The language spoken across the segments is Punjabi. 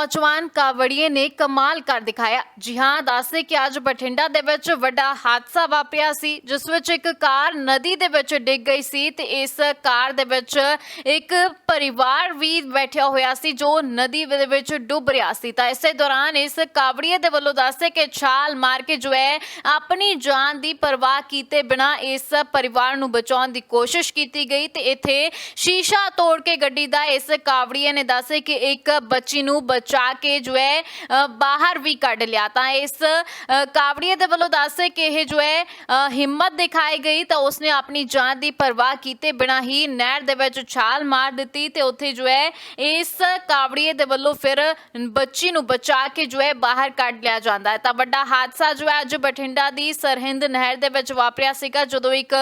ਨੌਜਵਾਨ ਕਾਵੜੀਏ ਨੇ ਕਮਾਲ ਕਰ ਦਿਖਾਇਆ। ਜੀ ਹਾਂ ਦੱਸਦੇ ਕਿ ਅੱਜ ਬਠਿੰਡਾ ਦੇ ਵਿੱਚ ਵੱਡਾ ਹਾਦਸਾ ਵਾਪਰਿਆ ਸੀ, ਜਿਸ ਵਿੱਚ ਇੱਕ ਕਾਰ ਨਦੀ ਦੇ ਵਿੱਚ ਡਿੱਗ ਗਈ ਸੀ ਤੇ ਇਸ ਕਾਰ ਦੇ ਵਿੱਚ ਇੱਕ ਪਰਿਵਾਰ ਵੀ ਬੈਠਿਆ ਹੋਇਆ ਸੀ ਜੋ ਨਦੀ ਦੇ ਵਿੱਚ ਡੁੱਬ ਰਿਹਾ ਸੀ। ਤਾਂ ਇਸੇ ਦੌਰਾਨ ਇਸ ਕਾਵੜੀਏ ਦੇ ਵੱਲੋਂ ਦੱਸਦੇ ਕਿ ਛਾਲ ਮਾਰ ਕੇ ਜੋ ਹੈ, ਆਪਣੀ ਜਾਨ ਦੀ ਪਰਵਾਹ ਕੀਤੇ ਬਿਨਾ ਇਸ ਪਰਿਵਾਰ ਨੂੰ ਬਚਾਉਣ ਦੀ ਕੋਸ਼ਿਸ਼ ਕੀਤੀ ਗਈ ਤੇ ਇੱਥੇ ਸ਼ੀਸ਼ਾ ਤੋੜ ਕੇ ਗੱਡੀ ਦਾ ਇਸ ਕਾਵੜੀਏ ਨੇ ਦੱਸੇ ਕਿ ਇੱਕ ਬੱਚੀ ਨੂੰ ਬਚ ਕੇ ਜੋ ਹੈ ਅ, ਬਾਹਰ ਵੀ ਕੱਢ ਲਿਆ। ਤਾਂ ਇਸ ਅ, ਕਾਵੜੀਏ ਦੇ ਵੱਲੋਂ ਦੱਸੇ ਕਿ ਇਹ ਜੋ ਹੈ ਅ, ਹਿੰਮਤ ਦਿਖਾਈ ਗਈ ਤਾਂ ਉਸਨੇ ਆਪਣੀ ਜਾਨ ਦੀ ਪਰਵਾਹ ਕੀਤੇ ਬਿਨਾ ਹੀ ਨਹਿਰ ਦੇ ਵਿੱਚ ਛਾਲ ਮਾਰ ਦਿੱਤੀ ਤੇ ਉੱਥੇ ਜੋ ਹੈ ਇਸ ਕਾਵੜੀਏ ਦੇ ਵੱਲੋਂ ਫਿਰ ਬੱਚੀ ਨੂੰ ਬਚਾ ਕੇ ਜੋ ਹੈ ਬਾਹਰ ਕੱਢ ਲਿਆ ਜਾਂਦਾ ਹੈ। ਤਾਂ ਵੱਡਾ ਹਾਦਸਾ ਜੋ ਹੈ ਅੱਜ ਬਠਿੰਡਾ ਦੀ ਸਰਹਿੰਦ ਨਹਿਰ ਦੇ ਵਿੱਚ ਵਾਪਰਿਆ ਸੀਗਾ ਜਦੋਂ ਇੱਕ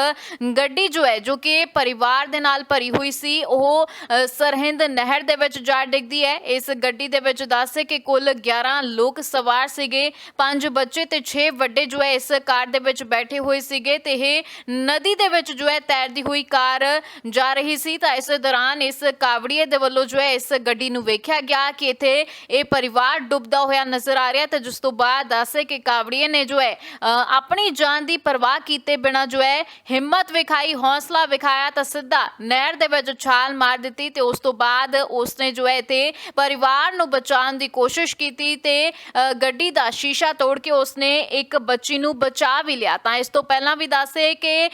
ਗੱਡੀ ਜੋ ਹੈ ਜੋ ਕਿ ਪਰਿਵਾਰ ਦੇ ਨਾਲ ਭਰੀ ਹੋਈ ਸੀ ਉਹ ਸਰਹਿੰਦ ਨਹਿਰ ਦੇ ਵਿੱਚ ਜਾ ਡਿੱਗਦੀ ਹੈ। ਇਸ ਗੱਡੀ ਦੇ ਵਿੱਚ ਦੱਸ ਕਿ ਕੁੱਲ 11 ਲੋਕ ਸਵਾਰ ਸੀਗੇ 5 ਬੱਚੇ ਤੇ 6 ਵੱਡੇ ਜੋ ਹੈ ਇਸ ਕਾਰ ਦੇ ਵਿੱਚ ਬੈਠੇ ਹੋਏ ਸੀਗੇ ਤੇ ਇਹ ਨਦੀ ਦੇ ਵਿੱਚ ਜੋ ਹੈ ਤੈਰਦੀ ਹੋਈ ਕਾਰ ਜਾ ਰਹੀ ਸੀ। ਤਾਂ ਇਸ ਦੌਰਾਨ ਇਸ ਕਾਵੜੀਏ ਦੇ ਵੱਲੋਂ ਜੋ ਹੈ ਇਸ ਗੱਡੀ ਨੂੰ ਵੇਖਿਆ ਗਿਆ ਕਿ ਇੱਥੇ ਇਹ ਪਰਿਵਾਰ ਡੁੱਬਦਾ ਹੋਇਆ ਨਜ਼ਰ ਆ ਰਿਹਾ ਤੇ ਜਿਸ ਤੋਂ ਬਾਅਦ ਦੱਸੇ ਕਿ ਕਾਵੜੀਏ ਨੇ ਜੋ ਹੈ ਅ, ਆਪਣੀ ਜਾਨ ਦੀ ਪਰਵਾਹ ਕੀਤੇ ਬਿਨਾ ਜੋ ਹੈ ਹਿੰਮਤ ਵਿਖਾਈ ਹੌਸਲਾ ਵਿਖਾਇਆ ਤਾਂ ਸਿੱਧਾ ਨਹਿਰ ਦੇ ਵਿੱਚ ਛਾਲ ਮਾਰ ਦਿੱਤੀ ਤੇ ਉਸ ਤੋਂ ਬਾਅਦ ਉਸਨੇ ਜੋ ਹੈ ਤੇ ਪਰਿਵਾਰ ਨੂੰ ਬਚਾਉਣ ਦੀ ਕੋਸ਼ਿਸ਼ ਕੀਤੀ ਤੇ ਗੱਡੀ ਦਾ ਸ਼ੀਸ਼ਾ ਤੋੜ ਕੇ ਉਸਨੇ ਇੱਕ ਬੱਚੀ ਨੂੰ ਬਚਾ ਵੀ ਲਿਆ। ਤਾਂ ਇਸ ਤੋਂ ਪਹਿਲਾਂ ਵੀ ਦੱਸੇ ਕਿ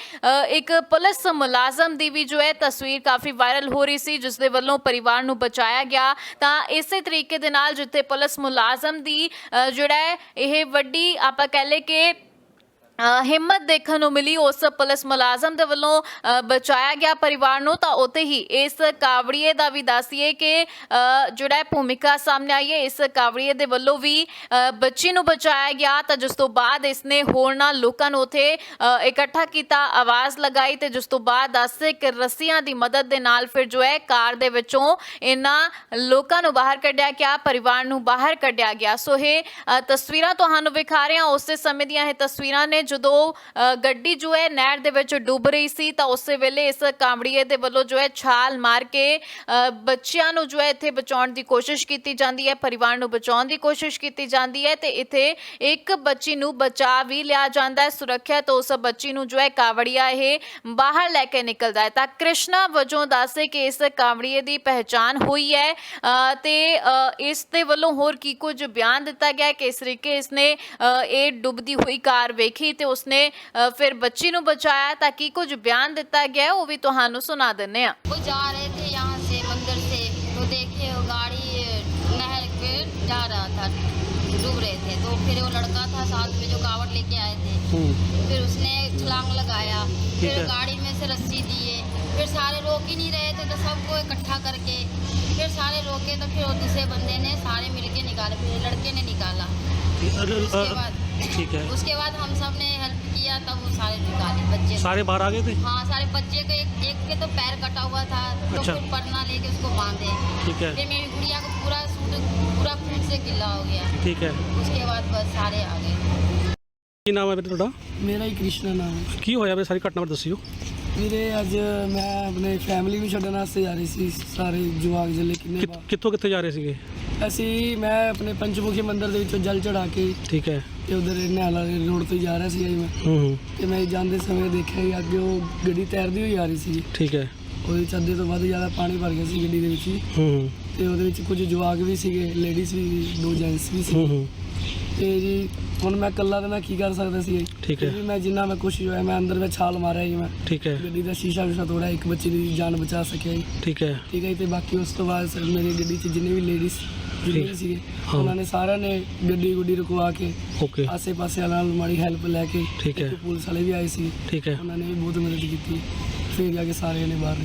ਇੱਕ ਪੁਲਿਸ ਮੁਲਾਜ਼ਮ ਦੀ ਵੀ ਜੋ ਹੈ ਤਸਵੀਰ ਕਾਫੀ ਵਾਇਰਲ ਹੋ ਰਹੀ ਸੀ ਜਿਸ ਦੇ ਵੱਲੋਂ ਪਰਿਵਾਰ ਨੂੰ ਬਚਾਇਆ ਗਿਆ। ਤਾਂ ਇਸੇ ਤਰੀਕੇ ਦੇ ਨਾਲ ਜਿੱਥੇ ਪੁਲਿਸ ਮੁਲਾਜ਼ਮ ਦੀ ਜਿਹੜਾ ਇਹ ਵੱਡੀ ਆਪਾਂ ਕਹਿ ਲਏ ਕਿ ਹਿੰਮਤ ਦੇਖਣ ਨੂੰ ਮਿਲੀ ਉਸ ਪੁਲਿਸ ਮੁਲਾਜ਼ਮ ਦੇ ਵੱਲੋਂ ਬਚਾਇਆ ਗਿਆ ਪਰਿਵਾਰ ਨੂੰ। ਤਾਂ ਉੱਥੇ ਹੀ ਇਸ ਕਾਵੜੀਏ ਦਾ ਵੀ ਦੱਸੀਏ ਕਿ ਜਿਹੜਾ ਭੂਮਿਕਾ ਸਾਹਮਣੇ ਆਈ ਹੈ, ਇਸ ਕਾਵੜੀਏ ਦੇ ਵੱਲੋਂ ਵੀ ਬੱਚੀ ਨੂੰ ਬਚਾਇਆ ਗਿਆ। ਤਾਂ ਜਿਸ ਤੋਂ ਬਾਅਦ ਇਸਨੇ ਹੋਰਨਾਂ ਲੋਕਾਂ ਨੂੰ ਉਥੇ ਇਕੱਠਾ ਕੀਤਾ, ਆਵਾਜ਼ ਲਗਾਈ ਤੇ ਜਿਸ ਤੋਂ ਬਾਅਦ ਦੱਸੇ ਕਿ ਰੱਸੀਆਂ ਦੀ ਮਦਦ ਦੇ ਨਾਲ ਫਿਰ ਜੋ ਹੈ, ਕਾਰ ਦੇ ਵਿੱਚੋਂ ਇਹਨਾਂ ਲੋਕਾਂ ਨੂੰ ਬਾਹਰ ਕੱਢਿਆ ਗਿਆ, ਪਰਿਵਾਰ ਨੂੰ ਬਾਹਰ ਕੱਢਿਆ ਗਿਆ। ਸੋ ਇਹ ਤਸਵੀਰਾਂ ਤੁਹਾਨੂੰ ਵਿਖਾ ਰਹੇ। ਹਾਂ ਉਸੇ ਸਮੇਂ ਦੀਆਂ ਇਹ ਤਸਵੀਰਾਂ ਨੇ ਜਦੋਂ ਅ, ਗੱਡੀ ਜੋ ਹੈ ਨਹਿਰ ਦੇ ਵਿੱਚ ਡੁੱਬ ਰਹੀ ਸੀ ਤਾਂ ਉਸੇ ਵੇਲੇ ਇਸ ਕਾਂਵੜੀਏ ਦੇ ਵੱਲੋਂ ਜੋ ਹੈ ਛਾਲ ਮਾਰ ਕੇ ਅ, ਬੱਚਿਆਂ ਨੂੰ ਜੋ ਹੈ ਇੱਥੇ ਬਚਾਉਣ ਦੀ ਕੋਸ਼ਿਸ਼ ਕੀਤੀ ਜਾਂਦੀ ਹੈ ਪਰਿਵਾਰ ਨੂੰ ਬਚਾਉਣ ਦੀ ਕੋਸ਼ਿਸ਼ ਕੀਤੀ ਜਾਂਦੀ ਹੈ ਤੇ ਇੱਥੇ ਇੱਕ ਬੱਚੀ ਨੂੰ ਬਚਾ ਵੀ ਲਿਆ ਜਾਂਦਾ ਹੈ ਸੁਰੱਖਿਅਤ ਉਸ ਬੱਚੀ ਨੂੰ ਜੋ ਹੈ ਕਾਵੜੀਆ ਇਹ ਬਾਹਰ ਲੈ ਕੇ ਨਿਕਲਦਾ ਹੈ। ਤਾਂ ਕ੍ਰਿਸ਼ਨਾ ਵਜੋਂ ਦੱਸੇ ਕਿ ਇਸ ਕਾਵੜੀਏ ਦੀ ਪਹਿਚਾਨ ਹੋਈ ਹੈ ਅ, ਤੇ ਅ, ਇਸ ਦੇ ਵੱਲੋਂ ਹੋਰ ਕੀ ਕੁਝ ਬਿਆਨ ਦਿੱਤਾ ਗਿਆ ਹੈ? ਕਿ ਇਸ ਤਰੀਕੇ ਇਸਨੇ ਇਹ ਡੁੱਬਦੀ ਹੋਈ ਕਾਰ ਵੇਖੀ? ਤੇ ਉਸਨੇ ਅ, ਫਿਰ ਬੱਚੀ ਨੂੰ ਬਚਾਇਆ ਤਾਂ ਕੀ ਕੁਝ ਬਿਆਨ ਦਿੱਤਾ ਗਿਆ ਹੈ, ਉਹ ਵੀ ਤੁਹਾਨੂੰ ਸੁਣਾ ਦਿੰਨੇ ਆ वो जा रहे थे यहाँ से मंदिर से तो देखे वो गाड़ी नहर के जा रहा था डूब रहे थे तो फिर वो लड़का था साथ में जो कावड़ लेके आए थे फिर उसने छलांग लगाया फिर है। गाड़ी में से रस्सी दिए फिर सारे रोक ही नहीं रहे थे तो सबको इकट्ठा करके फिर सारे रोके तो फिर दूसरे बंदे ने सारे मिलके निकाले फिर लड़के ने निकाला। उसके बाद ठीक है। उसके बाद हम सबने हेल्प किया तब वो सारे निकाले बच्चे। सारे बाहर आ गए थे? हाँ सारे बच्चे के एक, एक के तो पैर कटा हुआ था तो अच्छा। फिर पन्ना लेके उसको बांधे। ठीक है। फिर मेरी गुड़िया को पूरा सूट पूरा खून से गिला हो गया। ठीक है। उसके बाद बस सारे आ गए। ਕੀ ਨਾਮ ਹੈ ਵੀਰੇ ਤੁਹਾਡਾ? ਮੇਰਾ ਹੀ ਕ੍ਰਿਸ਼ਨਾ ਨਾਮ ਹੈ। ਕੀ ਹੋਇਆ ਵੀਰੇ? ਸਾਰੀ ਘਟਨਾ ਬਾਰੇ ਦੱਸਿਓ। ਵੀਰੇ ਅੱਜ ਮੈਂ ਆਪਣੇ ਫੈਮਿਲੀ ਨੂੰ ਛੱਡਣ ਵਾਸਤੇ ਜਾ ਰਹੀ ਸੀ ਸਾਰੇ ਜਵਾਕ ਜਲੇ ਕਿੰਨੇ ਕਿੱਥੋਂ ਕਿੱਥੇ ਜਾ ਰਹੇ ਸੀਗੇ? ਅਸੀਂ ਮੈਂ ਆਪਣੇ ਪੰਚਮੁਖੀ ਮੰਦਿਰ ਦੇ ਵਿੱਚੋਂ ਜਲ ਚੜਾ ਕੇ ਠੀਕ ਹੈ। ਤੇ ਉਧਰ ਨਿਹਾਲਾ ਰੋਡ ਤੋਂ ਹੀ ਜਾ ਰਿਹਾ ਸੀ ਜੀ ਮੈਂ। ਹੂੰ ਹੂੰ। ਤੇ ਮੈਂ ਜਾਂਦੇ ਸਮੇਂ ਦੇਖਿਆ ਕਿ ਅੱਗੇ ਉਹ ਗੱਡੀ ਤੈਰਦੀ ਹੋਈ ਆ ਰਹੀ ਸੀ। ਠੀਕ ਹੈ। ਉਹਦੇ ਚ ਅੱਧੇ ਤੋਂ ਵੱਧ ਜ਼ਿਆਦਾ ਪਾਣੀ ਭਰ ਗਿਆ ਸੀ ਗੱਡੀ ਦੇ ਵਿੱਚ। ਹੀ ਹੂੰ। ਹੂੰ ਤੇ ਉਹਦੇ ਵਿੱਚ ਕੁਝ ਜਵਾਕ ਵੀ ਸੀਗੇ ਲੇਡੀਜ਼ ਵੀ ਦੋ ਜੈਂਟਸ ਵੀ ਹੂੰ ਸੀ ਹੂੰ। ਤੇ ਜੀ ਹੁਣ ਮੈਂ ਇਕੱਲਾ ਤਾਂ ਮੈਂ ਕੀ ਕਰ ਸਕਦਾ ਸੀ ਜੀ? ਠੀਕ ਹੈ। ਵੀ ਮੈਂ ਜਿੰਨਾ ਮੈਂ ਕੋਸ਼ਿਸ਼ ਹੋਇਆ ਮੈਂ ਅੰਦਰ ਵਿੱਚ ਛਾਲ ਮਾਰਿਆ ਜੀ ਮੈਂ। ਠੀਕ ਹੈ। ਗੱਡੀ ਦਾ ਸ਼ੀਸ਼ਾ ਵਿਸ਼ਾ ਤੋੜਿਆ ਇੱਕ ਬੱਚੇ ਦੀ ਜਾਨ ਬਚਾ ਸਕਿਆ ਜੀ। ਠੀਕ ਹੈ। ਠੀਕ ਹੈ ਜੀ, ਤੇ ਬਾਕੀ ਉਸ ਤੋਂ ਬਾਅਦ ਸਰ ਮੇਰੀ ਗੱਡੀ 'ਚ ਜਿੰਨੇ ਵੀ ਲੇਡੀਜ਼ ਜਿੰਨੇ ਵੀ ਸੀਗੇ ਹਾਂ। ਉਹਨਾਂ ਨੇ ਸਾਰਿਆਂ ਨੇ ਗੱਡੀ ਗੁੱਡੀ ਰੁਕਵਾ ਕੇ ਓਕੇ। ਆਸੇ-ਪਾਸੇ ਵਾਲਿਆਂ ਨਾਲ ਮਾੜੀ ਹੈਲਪ ਲੈ ਕੇ ਠੀਕ ਹੈ। ਇੱਕ ਪੁਲਿਸ ਵਾਲੇ ਵੀ ਆਏ ਸੀ। ਠੀਕ ਹੈ। ਉਹਨਾਂ ਨੇ ਵੀ ਬਹੁਤ ਮਦਦ ਕੀਤੀ। ਫਿਰ ਜਾ ਕੇ ਸਾਰਿਆਂ ਨੇ ਬਾਹਰ